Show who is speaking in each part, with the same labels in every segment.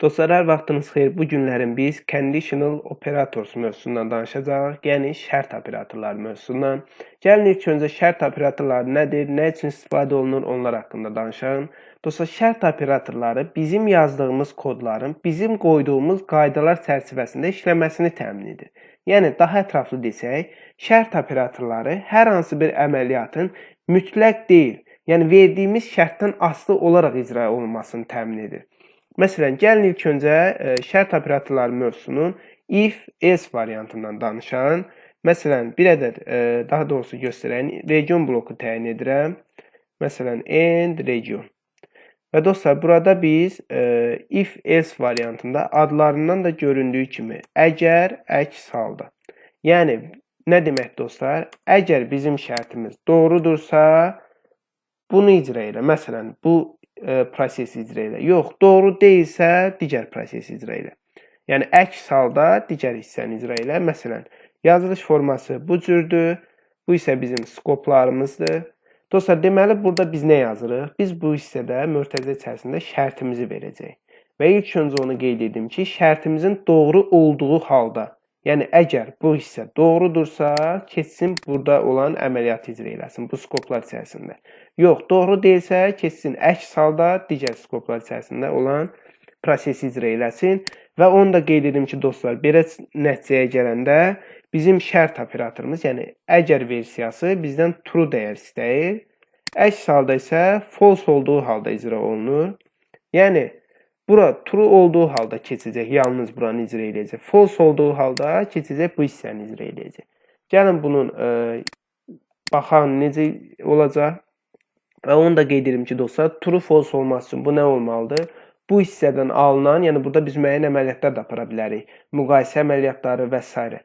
Speaker 1: Dostlar, hər vaxtınız xeyir. Bu günlərin biz conditional operators mövzusundan danışacağıq. Yəni şərt operatorları mövzusundan. Gəlin ilk öncə şərt operatorları nədir, nə üçün istifadə olunur, onlar haqqında danışaq. Dostlar, şərt operatorları bizim yazdığımız kodların bizim qoyduğumuz qaydalar çərçivəsində işləməsini təmin edir. Yəni daha ətraflı desək, şərt operatorları hər hansı bir əməliyyatın mütləq deyil, yəni verdiyimiz şərtdən asılı olaraq icra olunmasını təmin edir. Məsələn, gəlin ilk öncə ə, şərt operatorları mövzusunun if else variantından danışaq. Məsələn, bir ədəd ə, daha doğrusu göstərən region bloku təyin edirəm. Məsələn, end region. Və dostlar, burada biz ə, if else variantında adlarından da göründüyü kimi əgər əks halda. Yəni nə demək dostlar? Əgər bizim şərtimiz doğrudursa, bunu icra elə. Məsələn, bu ə, prosesi icra elə. Yox, doğru deyilsə, digər prosesi icra elə. Yəni əks halda digər hissəni icra elə. Məsələn, yazılış forması bu cürdür. Bu isə bizim skoplarımızdır. Dostlar, deməli burada biz nə yazırıq? Biz bu hissədə mötərizə içərisində şərtimizi verəcəyik. Və ilk öncə onu qeyd edim ki, şərtimizin doğru olduğu halda, yəni əgər bu hissə doğrudursa, keçsin burada olan əməliyyatı icra eləsin bu skoplar içərisində. Yox, doğru deyilsə, keçsin əks halda digər skoplar içərisində olan prosesi icra eləsin və onu da qeyd edim ki, dostlar, belə nəticəyə gələndə bizim şərt operatorumuz, yəni əgər versiyası bizdən true dəyər istəyir. Əks halda isə false olduğu halda icra olunur. Yəni bura true olduğu halda keçəcək, yalnız buranı icra edəcək. False olduğu halda keçəcək bu hissəni icra edəcək. Gəlin bunun ə, baxan necə olacaq? Və onu da qeyd edirəm ki, dostlar, true false olması üçün bu nə olmalıdır? Bu hissədən alınan, yəni burada biz müəyyən əməliyyatlar da apara bilərik. Müqayisə əməliyyatları və s.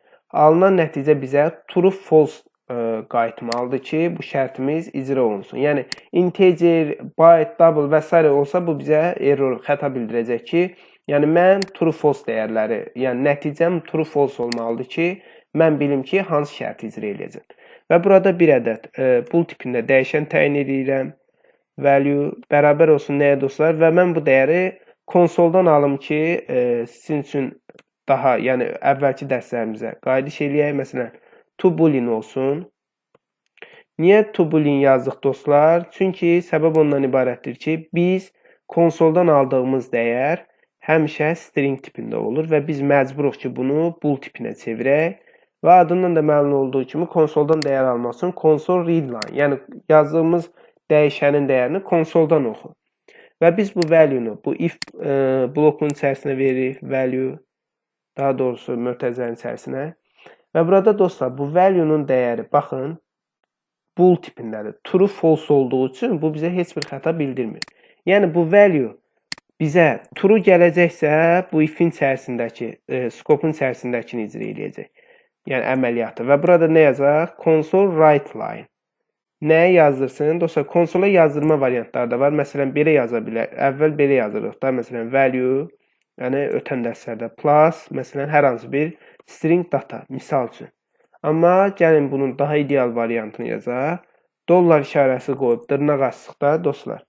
Speaker 1: Alınan nəticə bizə true false ə, qayıtmalıdır ki, bu şərtimiz icra olunsun. Yəni integer, byte, double və s. olsa bu bizə error, xəta bildirəcək ki, yəni mən true false dəyərləri, yəni nəticəm true false olmalıdır ki, mən bilim ki, hansı şərti icra edəcəm. Və burada bir ədəd e, bool tipində dəyişən təyin edirəm. Value bərabər olsun nəyə dostlar? Və mən bu dəyəri konsoldan alım ki, e, sizin üçün daha, yəni əvvəlki dərslərimizə qayıdış eləyək. Məsələn, to boolean olsun. Niyə to boolean yazdıq dostlar? Çünki səbəb ondan ibarətdir ki, biz konsoldan aldığımız dəyər həmişə string tipində olur və biz məcburuq ki, bunu bool tipinə çevirək. Və adından da məlum olduğu kimi konsoldan dəyər almaq üçün konsol readline, yəni yazdığımız dəyişənin dəyərini konsoldan oxu. Və biz bu value-nu bu if e, blokunun içərisinə veririk, value daha doğrusu mötərizənin içərisinə. Və burada dostlar bu value-nun dəyəri baxın bool tipindədir. True false olduğu üçün bu bizə heç bir xəta bildirmir. Yəni bu value bizə true gələcəksə, bu if-in içərisindəki, e, skopun içərisindəkini icra edəcək yəni əməliyyatı. Və burada nə yazacaq? Console write line. Nəyə yazdırsın? Dostlar, konsola yazdırma variantları da var. Məsələn, belə yaza bilər. Əvvəl belə yazırıq da, məsələn, value, yəni ötən dərslərdə plus, məsələn, hər hansı bir string data, misal üçün. Amma gəlin bunun daha ideal variantını yazaq. Dollar işarəsi qoyub dırnaq açdıqda dostlar.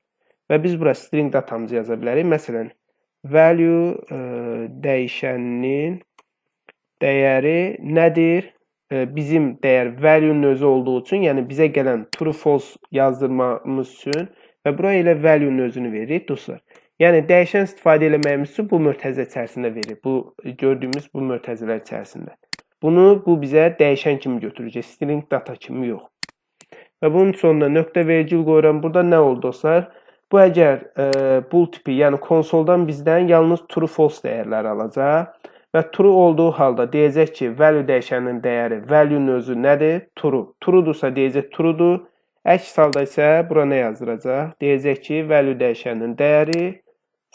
Speaker 1: Və biz bura string datamızı yaza bilərik. Məsələn, value ə, dəyişəninin dəyəri nədir? Bizim dəyər value-nun özü olduğu üçün, yəni bizə gələn true false yazdırmamız üçün və bura elə value-nun özünü veririk dostlar. Yəni dəyişən istifadə etməyimiz üçün bu mötərizə içərisində verir. Bu gördüyümüz bu mötərizələr içərisində. Bunu bu bizə dəyişən kimi götürəcək, string data kimi yox. Və bunun sonuna nöqtə vergül qoyuram. Burada nə oldu dostlar? Bu əgər e, bool tipi, yəni konsoldan bizdən yalnız true false dəyərləri alacaq və true olduğu halda deyəcək ki, value dəyişəninin dəyəri value-nun özü nədir? True. True-dursa deyəcək true-dur. Əks halda isə bura nə yazdıracaq? Deyəcək ki, value dəyişəninin dəyəri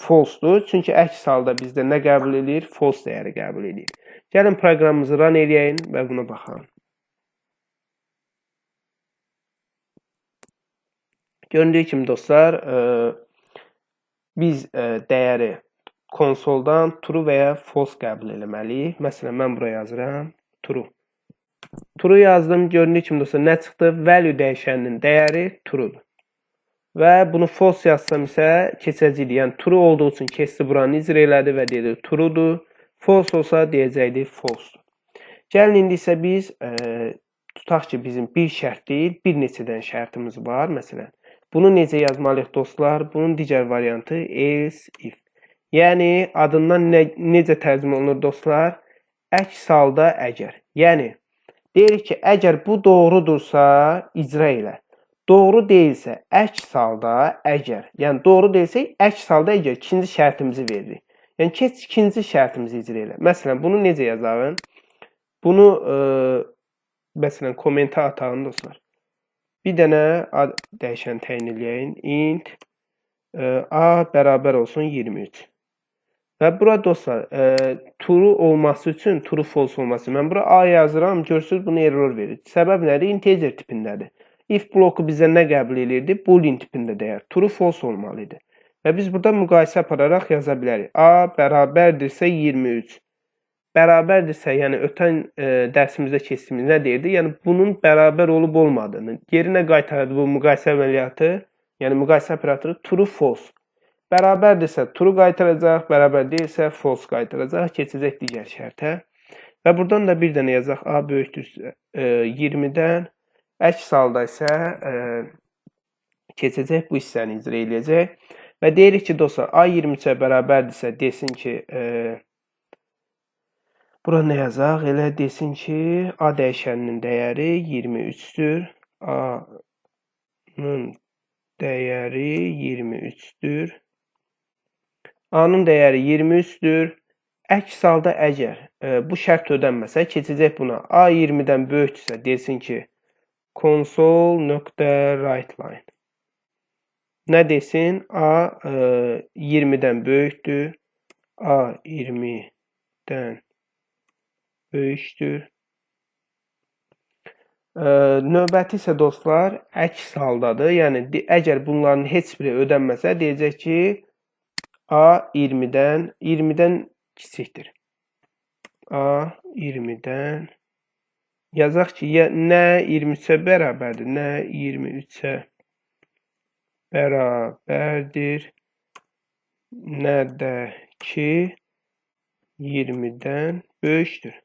Speaker 1: false-dur. Çünki əks halda bizdə nə qəbul edir? False dəyəri qəbul edir. Gəlin proqramımızı run eləyək və buna baxaq. Göründüyü kimi dostlar, ə, biz ə, dəyəri konsoldan true və ya false qəbul eləməliyik. Məsələn, mən bura yazıram true. True yazdım. Göründüyü kimi dostlar nə çıxdı? Value dəyişəninin dəyəri true-dur. və bunu false yazsam isə keçəcəkdi. Yəni true olduğu üçün keçdi buranı icra elədi və dedi truedur. False olsa deyəcəkdi false. Gəlin indi isə biz e, tutaq ki, bizim bir şərt deyil, bir neçədən şərtimiz var. Məsələn, bunu necə yazmalıyıq dostlar? Bunun digər variantı else if. Yəni adından nə, necə tərcümə olunur dostlar? Əks halda əgər. Yəni deyirik ki, əgər bu doğrudursa icra elə. Doğru deyilsə əks halda əgər. Yəni doğru deyilsə əks halda əgər ikinci şərtimizi veririk. Yəni keç ikinci şərtimizi icra elə. Məsələn, bunu necə yazarım? Bunu e, məsələn kommentə atağın dostlar. Bir dənə ad dəyişən təyin eləyək. int e, a bərabər olsun 23. Və bura dostlar, e, true olması üçün, true false olması. Mən bura a yazıram, görürsüz bunu error verir. Səbəb nədir? Integer tipindədir. If bloku bizə nə qəbul edirdi? Boolean tipində dəyər. True false olmalı idi. Və biz burada müqayisə apararaq yaza bilərik. A bərabərdirsə 23. Bərabərdirsə, yəni ötən e, dərsimizdə keçdiyimiz nə deyirdi? Yəni bunun bərabər olub olmadığını, yerinə qaytardı bu müqayisə əməliyyatı, yəni müqayisə operatoru true false. Bərabərdirsə true qaytaracaq, bərabər deyilsə false qaytaracaq, keçəcək digər şərtə. Və buradan da bir dənə yazaq A böyükdür e, 20-dən. Əks halda isə e, keçəcək bu hissəni icra eləyəcək. Və deyirik ki, dostlar, A 23-ə bərabərdirsə desin ki, e, bura nə yazaq? Elə desin ki, A dəyişəninin dəyəri 23-dür. A-nın dəyəri 23-dür. A-nın dəyəri 23-dür. Əks halda əgər e, bu şərt ödənməsə, keçəcək buna A 20-dən böyükdürsə, desin ki, console.writeLine nə desin? A e, 20-dən böyükdür. A 20-dən böyükdür. E, növbəti isə dostlar əks haldadır. Yəni əgər bunların heç biri ödənməsə, deyəcək ki, A 20-dən 20-dən kiçikdir. A 20-dən yazaq ki, ya nə 23-ə bərabərdir, nə 23-ə bərabərdir nə də ki 20-dən böyükdür.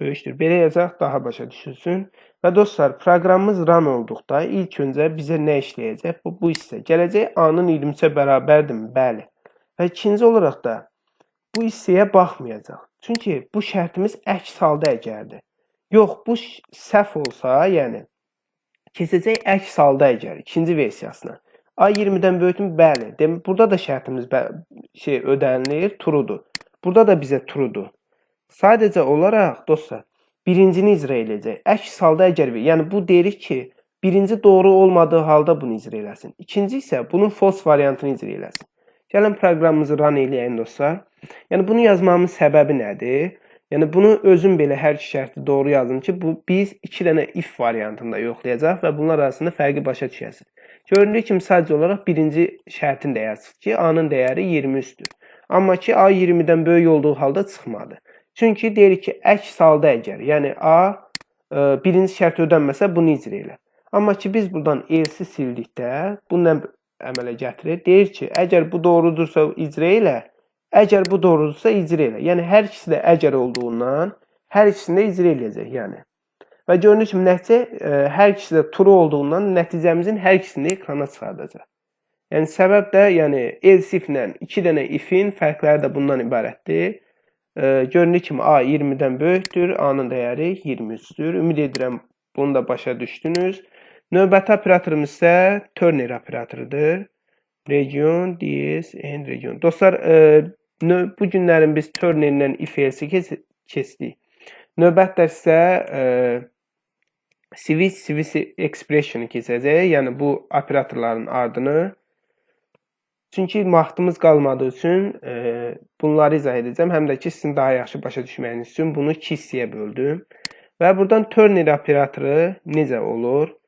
Speaker 1: Böyükdür. Belə yazaq daha başa düşülsün. Və dostlar, proqramımız run olduqda ilk öncə bizə nə işləyəcək? Bu, bu hissə. Gələcək A-nın 23-ə bərabərdirmi? Bəli. Və ikinci olaraq da bu hissəyə baxmayacaq. Çünki bu şərtimiz əks halda əgərdir. Yox, bu səhv olsa, yəni Keçəcək əks halda əgər ikinci versiyasına. A 20-dən böyükmü? Bəli. Demək burada da şərtimiz şey ödənilir, truedur. Burada da bizə truedur. Sadəcə olaraq dostlar, birincini icra edəcək. Əks halda əgər yəni bu deyirik ki, birinci doğru olmadığı halda bunu icra eləsin. İkinci isə bunun false variantını icra eləsin. Gəlin proqramımızı run eləyək dostlar. Yəni bunu yazmamın səbəbi nədir? Yəni bunu özüm belə hər iki şərti doğru yazdım ki, bu biz 2 dənə if variantında yoxlayacaq və bunlar arasında fərqi başa düşəsiniz. Göründüyü kimi sadəcə olaraq birinci şərtin dəyəri ki, A-nın dəyəri 23-dür. Amma ki, A 20-dən böyük olduğu halda çıxmadı. Çünki deyirik ki, əks halda əgər, yəni A ə, e, birinci şərt ödənməsə bunu icra elə. Amma ki, biz buradan else sildikdə bu nə əmələ gətirir? Deyir ki, əgər bu doğrudursa icra elə, Əgər bu doğrudursa icra elə. Yəni hər ikisi də əgər olduğundan hər ikisini də icra eləyəcək, yəni. Və gördüyünüz kimi nəticə ə, e, hər ikisi də true olduğundan nəticəmizin hər ikisini ekrana çıxardacaq. Yəni səbəb də, yəni else if-lə 2 dənə if-in fərqləri də bundan ibarətdir. E, göründüyü kimi A 20-dən böyükdür, A-nın dəyəri 23-dür. Ümid edirəm bunu da başa düşdünüz. Növbəti operatorumuz isə Turner operatorudur. Region, DS, and region. Dostlar, e, bu günlərin biz Turner-lə if-else keçdik. Növbət dərsə e, switch, switch expression keçəcək. Yəni bu operatorların ardını. Çünki vaxtımız qalmadığı üçün e, bunları izah edəcəm. Həm də ki, sizin daha yaxşı başa düşməyiniz üçün bunu 2 hissəyə böldüm. Və buradan Turner operatoru necə olur?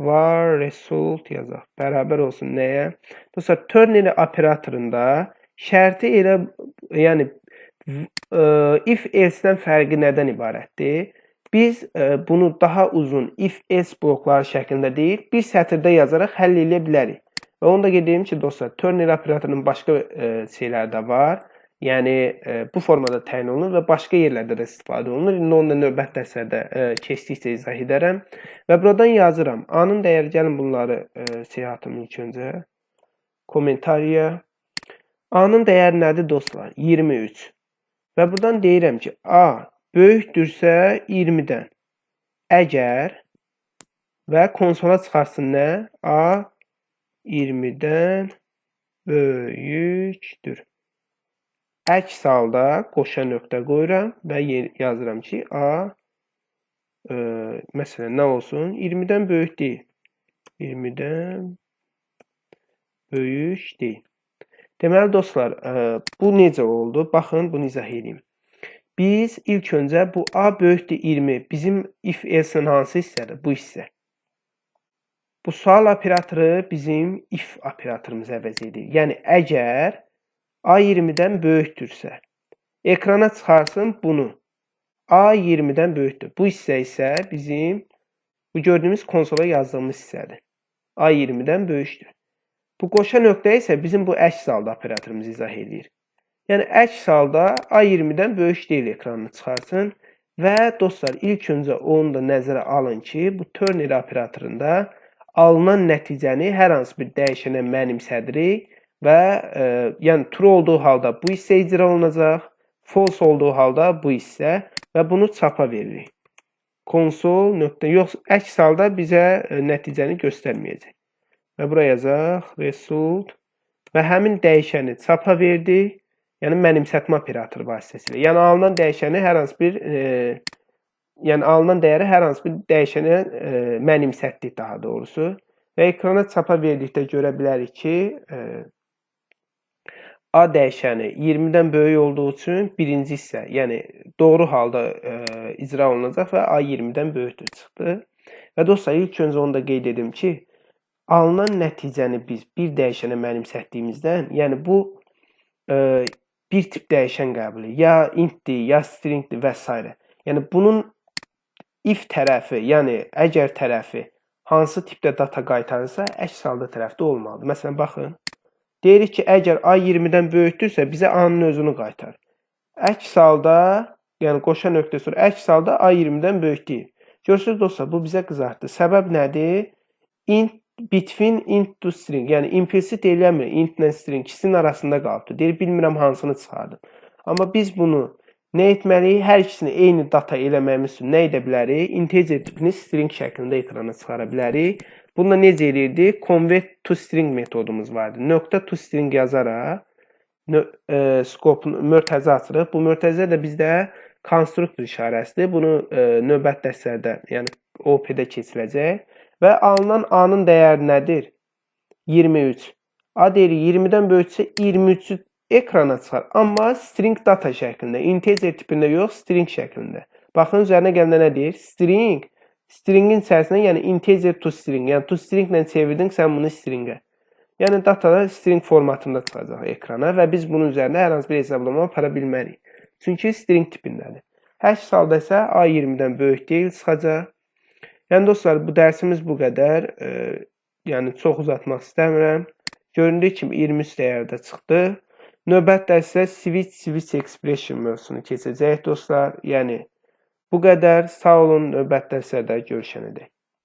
Speaker 1: var result yazaq. Bərabər olsun nəyə? Dostlar, ternary operatorunda şərti elə yəni ə, if else-dən fərqi nədən ibarətdir? Biz e, bunu daha uzun if else blokları şəklində deyil, bir sətirdə yazaraq həll edə bilərik. Və onu da qeyd edim ki, dostlar, ternary operatorunun başqa e, şeyləri də var. Yəni e, bu formada təyin olunur və başqa yerlərdə də istifadə olunur. İndi onu da növbəti dərslərdə e, keçdikcə izah edərəm. Və buradan yazıram. A-nın dəyəri gəlin bunları e, siyahıtım ilk öncə. Kommentariya. A-nın dəyəri nədir dostlar? 23. Və buradan deyirəm ki, A böyükdürsə 20-dən. Əgər və konsola çıxarsın nə? A 20-dən böyükdür. Əks halda qoşa nöqtə qoyuram və yazıram ki, A ə, məsələn nə olsun? 20-dən böyük deyil. 20-dən böyük deyil. Deməli dostlar, ə, bu necə oldu? Baxın, bunu izah edeyim. Biz ilk öncə bu A böyükdür 20. Bizim if else-nin hansı hissədir? Bu hissə. Bu sual operatoru bizim if operatorumuz əvəz edir. Yəni əgər A 20-dən böyükdürsə, ekrana çıxarsın bunu. A 20-dən böyükdür. Bu hissə isə bizim bu gördüyümüz konsola yazdığımız hissədir. A 20-dən böyükdür. Bu qoşa nöqtə isə bizim bu əks halda operatorumuz izah edir. Yəni əks halda A 20-dən böyük deyil ekranını çıxarsın və dostlar ilk öncə onu da nəzərə alın ki, bu ternary operatorunda alınan nəticəni hər hansı bir dəyişənə mənimsədirik və e, yəni true olduğu halda bu hissə icra olunacaq, false olduğu halda bu hissə və bunu çapa veririk. Konsol nöqtə yox, əks halda bizə e, nəticəni göstərməyəcək. Və bura yazaq result və həmin dəyişəni çapa verdik. Yəni mənimsətmə operatoru vasitəsilə. Yəni alınan dəyişəni hər hansı bir e, yəni alınan dəyəri hər hansı bir dəyişənə e, mənimsətdik daha doğrusu və ekrana çapa verdikdə görə bilərik ki, e, A dəyişəni 20-dən böyük olduğu üçün birinci hissə, yəni doğru halda e, icra olunacaq və A 20-dən böyükdür çıxdı. Və dostlar, ilk öncə onu da qeyd edim ki, alınan nəticəni biz bir dəyişənə mənimsətdiyimizdən, yəni bu e, bir tip dəyişən qəbuli, ya intdir, ya stringdir və s. Yəni bunun if tərəfi, yəni əgər tərəfi hansı tipdə data qaytarırsa, əks halda tərəfdə olmalıdır. Məsələn, baxın. Deyirik ki, əgər A 20-dən böyükdürsə, bizə A-nın özünü qaytar. Əks halda, yəni qoşa nöqtə sonra əks halda A 20-dən böyük deyil. Görürsüz dostlar, bu bizə qızartdı. Səbəb nədir? Int between int to string, yəni implicit eləmir, int ilə string ikisinin arasında qaldı. Deyir, bilmirəm hansını çıxardım. Amma biz bunu Nə etməliyik? Hər ikisini eyni data eləməyimiz üçün nə edə bilərik? Integer tipini string şəklində ekrana çıxara bilərik. Bunu da necə eləyirdik? Convert to string metodumuz vardı. Nöqtə to string yazaraq e, scope mötərizə açırıq. Bu mötərizə də bizdə konstruktor işarəsidir. Bunu e, növbət dərslərdə, yəni OP-də keçiriləcək. Və alınan A-nın dəyəri nədir? 23. A deyir 20-dən böyüksə 23-ü ekrana çıxar. Amma string data şəklində, integer tipində yox, string şəklində. Baxın üzərinə gələndə nə deyir? String. Stringin içərisinə, yəni integer to string, yəni to string ilə çevirdin sən bunu stringə. Yəni datada string formatında çıxacaq ekrana və biz bunun üzərində hər hansı bir hesablama apara bilmərik. Çünki string tipindədir. Hər halda isə A20-dən böyük deyil çıxacaq. Yəni dostlar, bu dərsimiz bu qədər. E, yəni çox uzatmaq istəmirəm. Göründüyü kimi 23 dəyərdə çıxdı. Növbət dərsdə switch switch expression mövzusunu keçəcəyik dostlar. Yəni bu qədər. Sağ olun. Növbət dərslərdə görüşənədək.